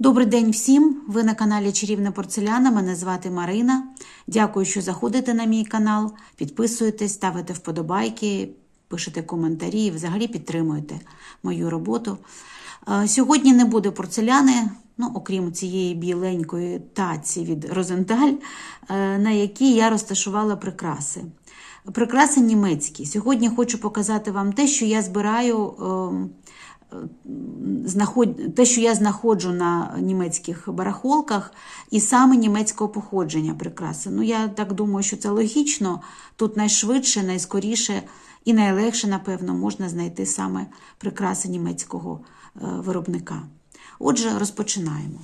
Добрий день всім! Ви на каналі Чарівна Порцеляна. Мене звати Марина. Дякую, що заходите на мій канал, підписуєтесь, ставите вподобайки, пишете коментарі і взагалі підтримуєте мою роботу. Е, Сьогодні не буде порцеляни, ну, окрім цієї біленької таці від Розенталь, е, на якій я розташувала прикраси. Прикраси німецькі. Сьогодні хочу показати вам те, що я збираю. Знаход... те, що я знаходжу на німецьких барахолках, і саме німецького походження прикраси. Ну, я так думаю, що це логічно. Тут найшвидше, найскоріше і найлегше, напевно, можна знайти саме прикраси німецького е, виробника. Отже, розпочинаємо.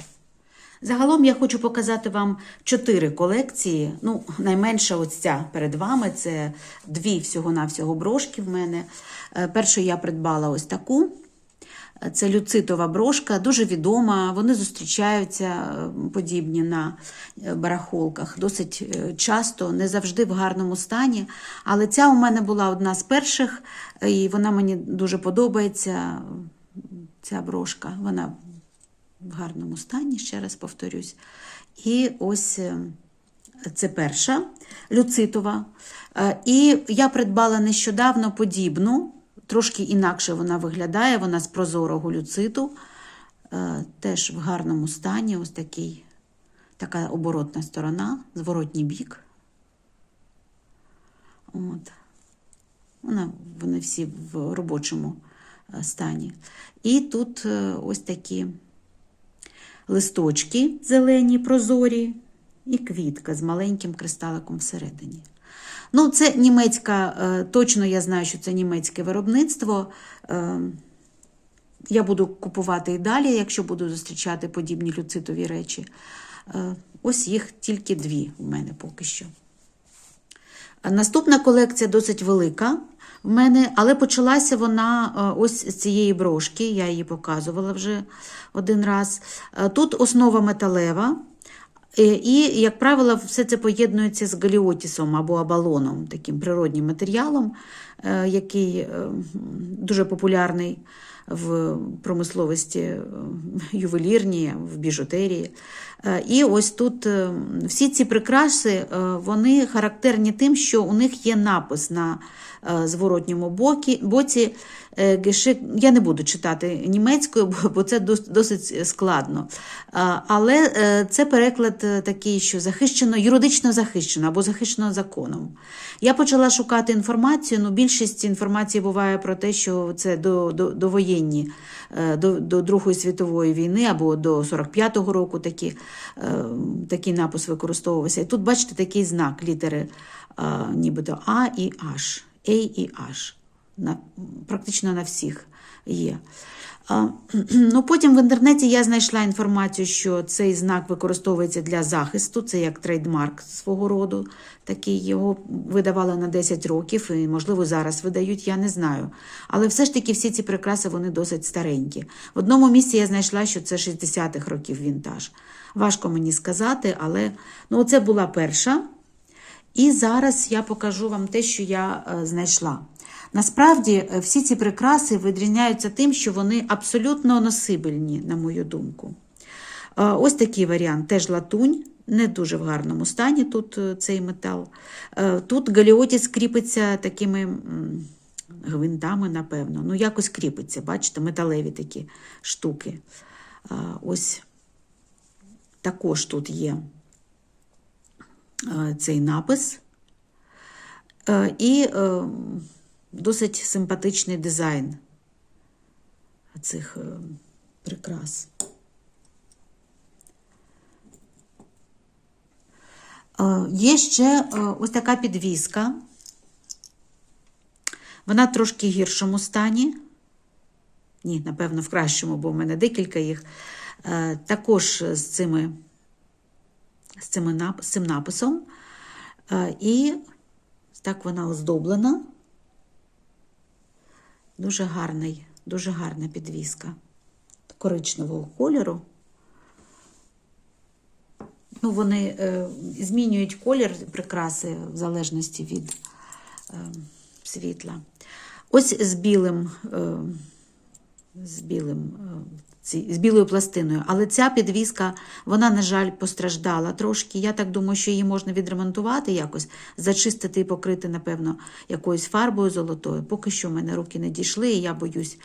Загалом я хочу показати вам чотири колекції. Ну, найменша ось ця перед вами це дві всього-навсього брошки в мене. Е, Першу я придбала ось таку. Це люцитова брошка, дуже відома. Вони зустрічаються е, подібні на е, барахолках досить е, часто, не завжди в гарному стані. Але ця у мене була одна з перших, і вона мені дуже подобається. Ця брошка, вона в гарному стані, ще раз повторюсь. І ось це перша люцитова. І я придбала нещодавно подібну, трошки інакше вона виглядає, вона з прозорого люциту, е, теж в гарному стані, ось такий, така оборотна сторона, зворотній бік. От. Вона, вони всі в робочому е, стані. І тут е, ось такі листочки зелені, прозорі, і квітка з маленьким кристаликом всередині. Ну, це німецька, е, точно я знаю, що це німецьке виробництво. Е, Я буду купувати і далі, якщо буду зустрічати подібні люцитові речі. Е, Ось їх тільки дві у мене поки що. Наступна колекція досить велика в мене, але почалася вона ось з цієї брошки, я її показувала вже один раз. Тут основа металева, і, як правило, все це поєднується з галіотісом або абалоном, таким природнім матеріалом, е, який е, дуже популярний в промисловості е, ювелірній, в біжутерії. Е, І ось тут е, всі ці прикраси е, вони характерні тим, що у них є напис на е, зворотньому бокі, боці. е. Я не буду читати німецькою, бо- це досить складно. Е, Але е, це переклад е, такий, що захищено, юридично захищено або захищено законом. Я почала шукати інформацію. Ну, більшість інформації буває про те, що це до, до, довоєнні, е, до, до Другої світової війни або до 45-го року такі, е, такий напис використовувався. І тут, бачите, такий знак літери е, нібито А і H. A і H. На, практично на всіх є. А, Ну, потім в інтернеті я знайшла інформацію, що цей знак використовується для захисту, це як трейдмарк свого роду. Такий його видавали на 10 років, і, можливо, зараз видають, я не знаю. Але все ж таки всі ці прикраси вони досить старенькі. В одному місці я знайшла, що це 60-х років вінтаж. Важко мені сказати, але ну, це була перша. І зараз я покажу вам те, що я е, знайшла. Насправді, е, всі ці прикраси відрізняються тим, що вони абсолютно носибельні, на мою думку. Е, Ось такий варіант, теж латунь, не дуже в гарному стані тут цей метал. Тут галіотіс кріпиться такими гвинтами, напевно. Ну, якось кріпиться, бачите, металеві такі штуки. Ось також тут є цей напис. Е, І е, досить симпатичний дизайн цих е, прикрас. Е, Є ще е, ось така підвіска. Вона трошки в гіршому стані. Ні, напевно, в кращому, бо в мене декілька їх. Е, Також з цими з, цим написом. Е, І так вона оздоблена. Дуже гарний, дуже гарна підвіска коричневого кольору. Ну, вони е, змінюють колір прикраси в залежності від е, світла. Ось з білим, з білим з білою пластиною. Але ця підвіска, вона, на жаль, постраждала трошки. Я так думаю, що її можна відремонтувати якось, зачистити і покрити, напевно, якоюсь фарбою золотою. Поки що в мене руки не дійшли, і я боюсь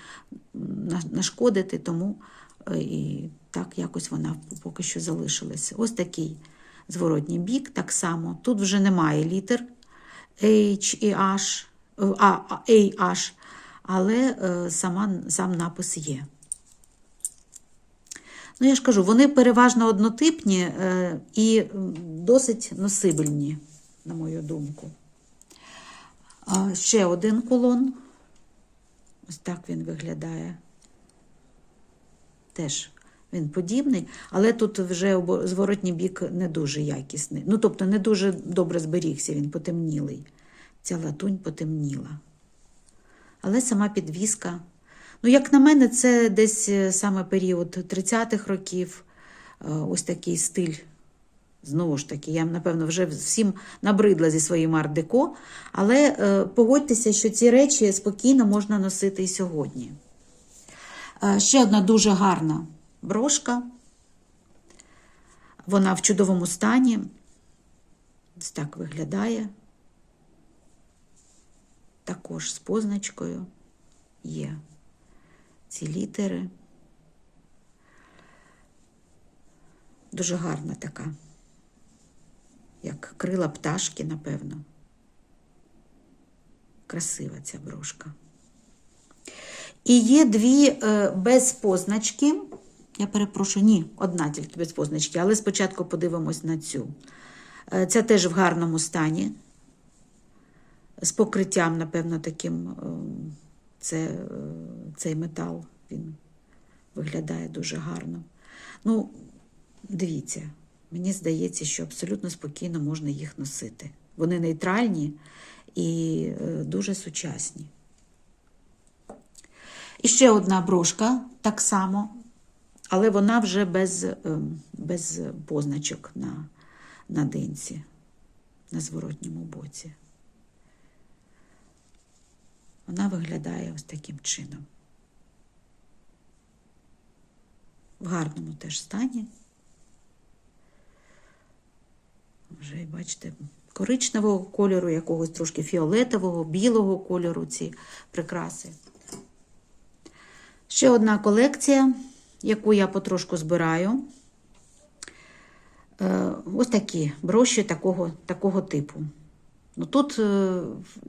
нашкодити, тому е, і так якось вона поки що залишилася. Ось такий зворотній бік, так само. Тут вже немає літер H і H, е, а, а, H, але е, сама, сам напис є. Ну, я ж кажу, вони переважно однотипні е, і досить носибельні, на мою думку. Ще один колон. Ось так він виглядає. Теж він подібний, але тут вже зворотній бік не дуже якісний. Ну, тобто, не дуже добре зберігся, він потемнілий. Ця латунь потемніла. Але сама підвіска. Ну, як на мене, це десь е, саме період 30-х років, е, ось такий стиль. Знову ж таки, я, напевно, вже всім набридла зі своїм арт-деко, але е, погодьтеся, що ці речі спокійно можна носити і сьогодні. Ще одна дуже гарна брошка. Вона в чудовому стані. Ось так виглядає. Також з позначкою є ці літери. Дуже гарна така, як крила пташки, напевно. Красива ця брошка. І є дві е, без позначки. Я перепрошую, ні, одна тільки без позначки, але спочатку подивимось на цю. Е, Ця теж в гарному стані, з покриттям, напевно, таким е, це, е, цей метал він виглядає дуже гарно. Ну, дивіться, мені здається, що абсолютно спокійно можна їх носити. Вони нейтральні і е, дуже сучасні. І ще одна брошка, так само, але вона вже без, ем, без позначок на, на динці, на зворотньому боці. Вона виглядає ось таким чином. В гарному теж стані. Вже, бачите, коричневого кольору, якогось трошки фіолетового, білого кольору ці прикраси. Ще одна колекція, яку я потрошку збираю. Е, Ось такі броші такого, такого типу. Ну, тут е,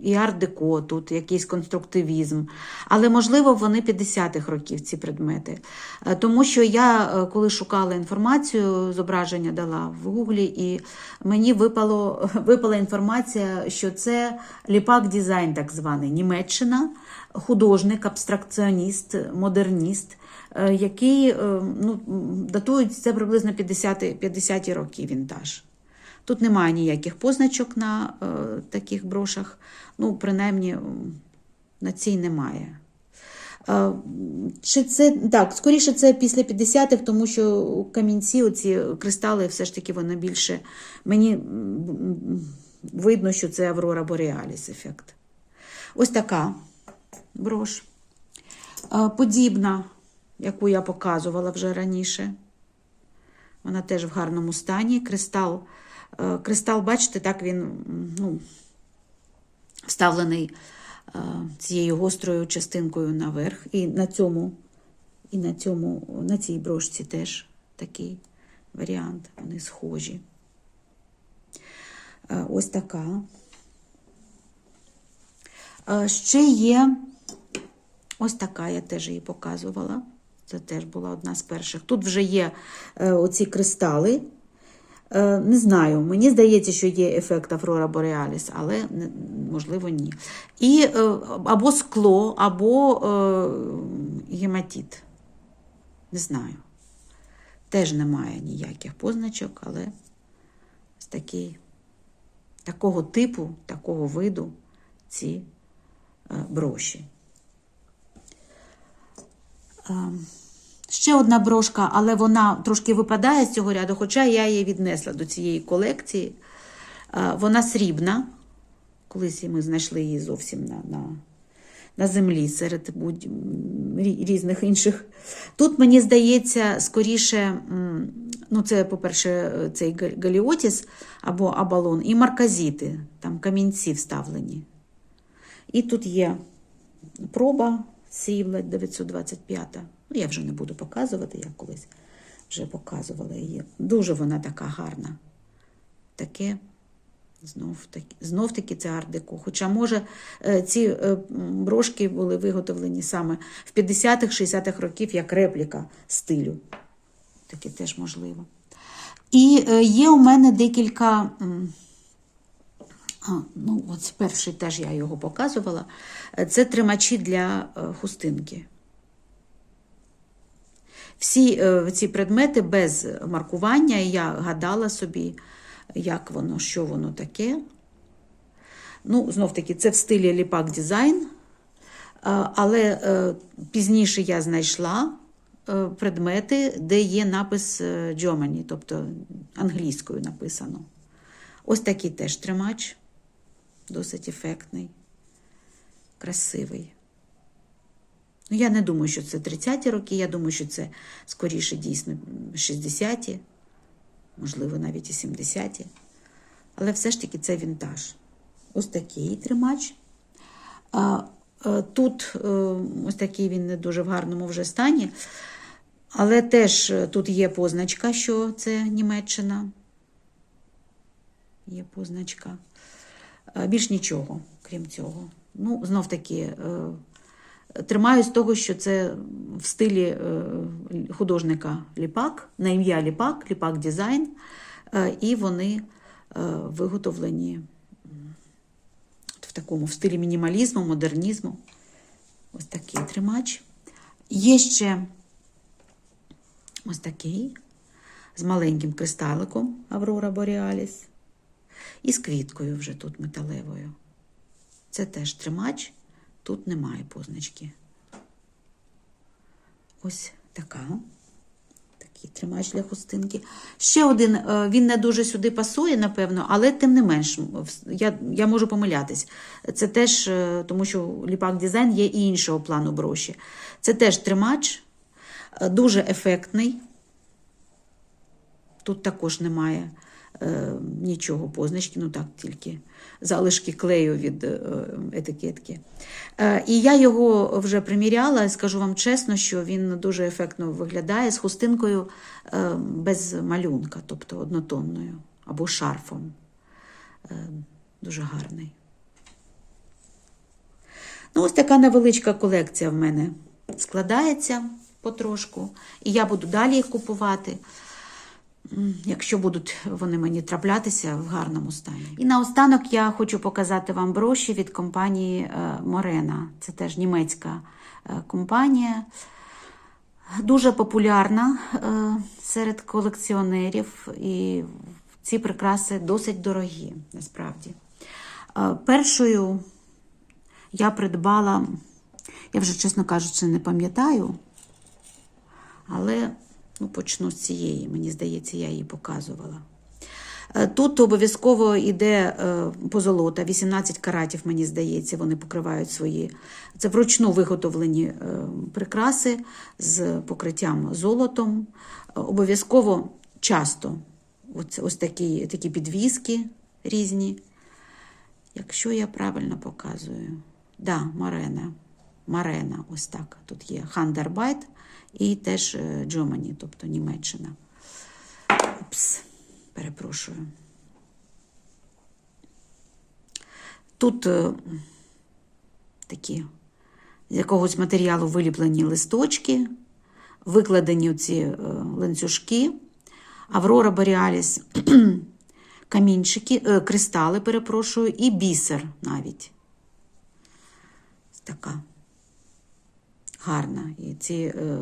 і арт-деко, тут якийсь конструктивізм. Але, можливо, вони 50-х років ці предмети. Е, Тому що я, е, коли шукала інформацію, зображення дала в Гуглі, і мені випало, випала інформація, що це ліпак дизайн, так званий, Німеччина, художник, абстракціоніст, модерніст, який ну, датують це приблизно 50-ті 50 роки вінтаж. Тут немає ніяких позначок на е, таких брошах, ну, принаймні на цій немає. Е, чи це так, скоріше це після 50-х, тому що камінці, оці кристали, все ж таки вони більше. Мені видно, що це Аврора Бореаліс ефект. Ось така брош. Е, Подібна, яку я показувала вже раніше. Вона теж в гарному стані. Кристал, кристал бачите, так він ну, вставлений е, цією гострою частинкою наверх. І на цьому, і на цьому, на цій брошці теж такий варіант. Вони схожі. Е, Ось така. Е, Ще є ось така, я теж її показувала. Це теж була одна з перших. Тут вже є е, оці кристали. Е, не знаю, мені здається, що є ефект Аврора Бореаліс, але можливо ні. І е, або скло, або е, гематит. Не знаю. Теж немає ніяких позначок, але такий, такого типу, такого виду ці броші. Ще одна брошка, але вона трошки випадає з цього ряду, хоча я її віднесла до цієї колекції. Е, Вона срібна. Колись ми знайшли її зовсім на, на, на землі серед будь... різних інших. Тут, мені здається, скоріше, ну, це, по-перше, цей галіотіс або абалон, і марказіти, там камінці вставлені. І тут є проба Сівлет 925. Я вже не буду показувати, я колись вже показувала її. Дуже вона така гарна. Таке знов таки, знов таки це ардеко. Хоча, може, е, ці е, брошки були виготовлені саме в 50-х, 60-х років як репліка стилю. Таке теж можливо. І е, є у мене декілька. а, ну, от перший теж я його показувала. Це тримачі для хустинки. Всі е, ці предмети без маркування, і я гадала собі, як воно, що воно таке. Ну, знов таки, це в стилі ліпак дизайн. Але е, пізніше я знайшла е, предмети, де є напис е, Germany, тобто англійською написано. Ось такий теж тримач, досить ефектний, красивий. Ну, я не думаю, що це 30-ті роки, я думаю, що це скоріше дійсно 60-ті, можливо, навіть і 70-ті. Але все ж таки це вінтаж. Ось такий тримач. Е, Тут е, ось такий він не дуже в гарному вже стані. Але теж е, тут є позначка, що це Німеччина. Є позначка. Більш нічого, крім цього. Ну, знов таки, тримаю з того, що це в стилі е, художника Ліпак, на ім'я Ліпак, Ліпак Дизайн, Е, і вони е, виготовлені в такому в стилі мінімалізму, модернізму. Ось такий тримач. Є ще ось такий з маленьким кристаликом Аврора Боріаліс. І з квіткою вже тут металевою. Це теж тримач, тут немає позначки. Ось така. Такий тримач для хустинки. Ще один, е, він не дуже сюди пасує, напевно, але тим не менш, я, я можу помилятись. Це теж, е, тому що ліпак дизайн є і іншого плану броші. Це теж тримач, е, дуже ефектний. Тут також немає е, нічого позначки, ну так, тільки залишки клею від е, етикетки. Е, і я його вже приміряла, скажу вам чесно, що він дуже ефектно виглядає з хустинкою е, без малюнка, тобто однотонною або шарфом. Е, дуже гарний. Ну, ось така невеличка колекція в мене складається потрошку, і я буду далі їх купувати. Якщо будуть вони мені траплятися в гарному стані. І наостанок я хочу показати вам броші від компанії Морена. Це теж німецька е, компанія, дуже популярна е, серед колекціонерів, і ці прикраси досить дорогі, насправді. Е, Першою я придбала, я вже, чесно кажучи, не пам'ятаю, але ну, почну з цієї, мені здається, я її показувала. Е, Тут обов'язково йде е, позолота, 18 каратів, мені здається, вони покривають свої. Це вручну виготовлені е, прикраси з покриттям золотом. Обов'язково часто ось, ось такі, такі підвіски різні. Якщо я правильно показую, да, Марена. Марена, ось так. Тут є Хандербайт і теж е, Джомані, тобто Німеччина. Упс, перепрошую. Тут е, такі з якогось матеріалу виліплені листочки, викладені ці е, ланцюжки, Аврора Боріаліс, камінчики, кристали, перепрошую, і бісер навіть. Така гарна. І ці е,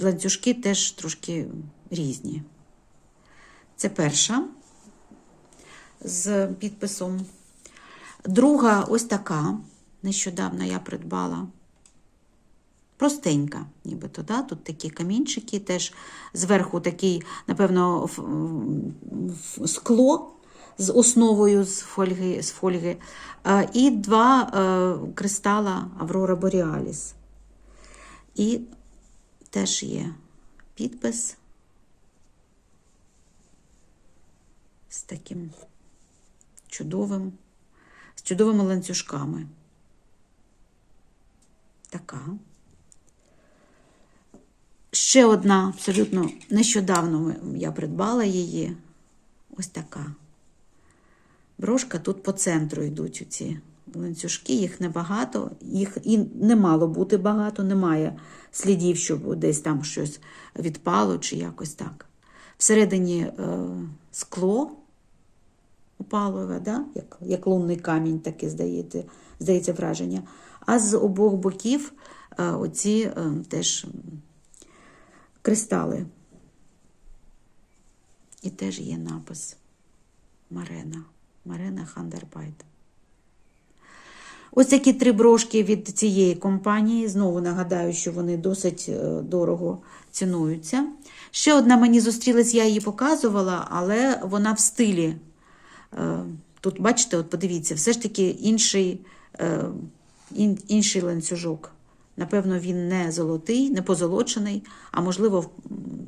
ланцюжки теж трошки різні. Це перша з підписом. Друга ось така. Нещодавно я придбала. Простенька, нібито, да? тут такі камінчики, теж зверху такий, напевно, скло з основою з фольги, з фольги е, і два е, кристала Аврора Боріаліс. І теж є підпис з таким чудовим, з чудовими ланцюжками. Така. Ще одна, абсолютно нещодавно я придбала її. Ось така. Брошка тут по центру йдуть ці ланцюжки, їх небагато, їх і не мало бути багато, немає слідів, щоб десь там щось відпало чи якось так. Всередині е, скло опалове, да? як, як лунний камінь, таке здається, здається враження. А з обох боків е, оці е, теж кристали. І теж є напис Марена. Марена Хандербайт. Ось такі три брошки від цієї компанії. Знову нагадаю, що вони досить е, дорого цінуються. Ще одна мені зустрілась, я її показувала, але вона в стилі. Е, Тут, бачите, от подивіться, все ж таки інший, е, інший ланцюжок. Напевно, він не золотий, не позолочений, а можливо,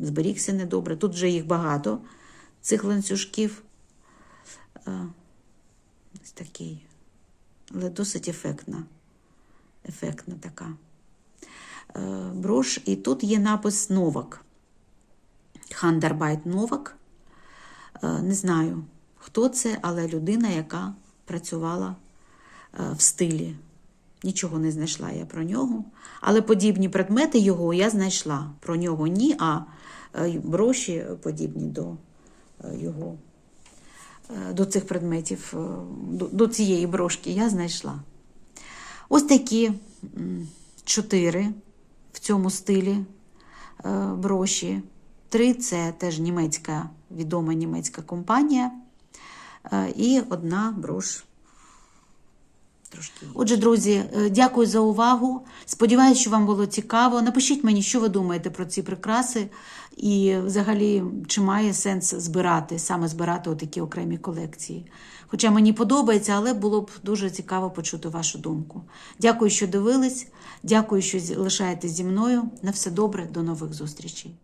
зберігся недобре. Тут вже їх багато, цих ланцюжків. Ось такий. Але досить ефектна. Ефектна така. Е, Брош. І тут є напис Новак. Хандербайт Новак. Е, Не знаю, хто це, але людина, яка працювала е, в стилі. Нічого не знайшла я про нього. Але подібні предмети його я знайшла. Про нього ні, а броші подібні до його, до цих предметів, е, до, цієї брошки я знайшла. Ось такі чотири в цьому стилі е, броші. Три це теж німецька, відома німецька компанія. Е, І одна брош. Трошки. Отже, друзі, е, дякую за увагу. Сподіваюся, що вам було цікаво. Напишіть мені, що ви думаєте про ці прикраси, і взагалі, чи має сенс збирати, саме збирати отакі окремі колекції. Хоча мені подобається, але було б дуже цікаво почути вашу думку. Дякую, що дивились. Дякую, що лишаєтесь зі мною. На все добре, до нових зустрічей.